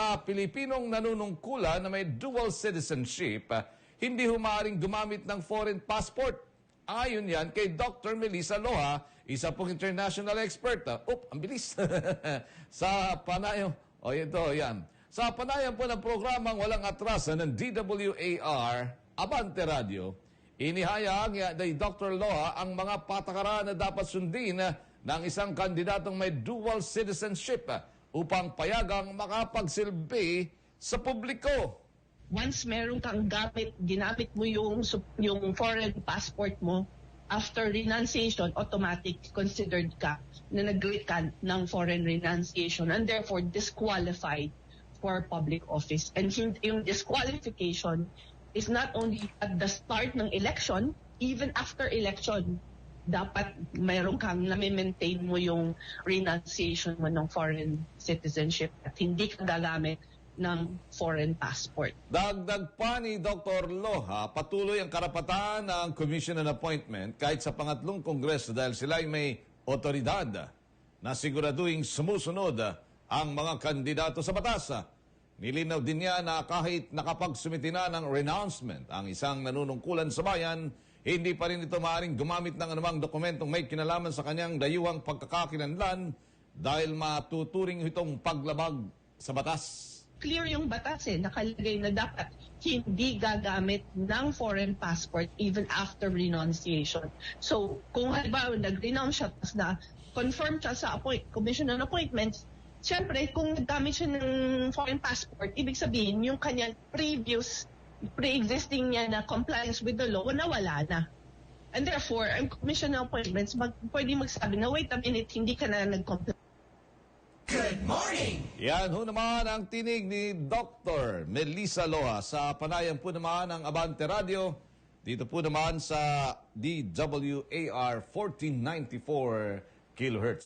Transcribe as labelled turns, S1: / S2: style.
S1: mga Pilipinong nanunungkulan na may dual citizenship, hindi humaring gumamit ng foreign passport. Ayon yan kay Dr. Melissa Loha, isa pong international expert. Oop, ang bilis. sa panayam, o oh, ito, yan. Sa panayam po ng programang Walang Atrasan ng DWAR, Abante Radio, inihayag ni Dr. Loha ang mga patakaran na dapat sundin ng isang kandidatong may dual citizenship upang payagang makapagsilbi sa publiko.
S2: once meron kang gamit, ginamit mo yung, yung foreign passport mo, after renunciation, automatic considered ka na nag-grant ka ng foreign renunciation and therefore disqualified for public office. And yung disqualification is not only at the start ng election, even after election, dapat mayroon kang nami-maintain mo yung renunciation mo ng foreign citizenship at hindi ka gagamit ng foreign passport.
S1: Dagdag pa ni Dr. Loha, patuloy ang karapatan ng commission and appointment kahit sa pangatlong kongreso dahil sila ay may otoridad na siguraduhin sumusunod ang mga kandidato sa batas. Nilinaw din niya na kahit nakapagsumiti na ng renouncement ang isang nanunungkulan sa bayan, hindi pa rin ito maaaring gumamit ng anumang dokumentong may kinalaman sa kanyang dayuhang pagkakakilanlan dahil matuturing itong paglabag sa batas.
S2: clear yung batas eh, nakalagay na dapat hindi gagamit ng foreign passport even after renunciation. So, kung halimbawa nag-renounce siya, tapos na confirm siya sa appoint, commission on appointments, syempre, kung naggamit siya ng foreign passport, ibig sabihin, yung kanyang previous, pre-existing niya na compliance with the law, nawala na. And therefore, ang commission on appointments, mag, pwede magsabi na, wait a minute, hindi ka na nag-comply.
S1: Yan ho naman ang tinig ni Dr. Melissa Loha sa panayam po naman ng Abante Radio. Dito po naman sa DWAR 1494 kHz.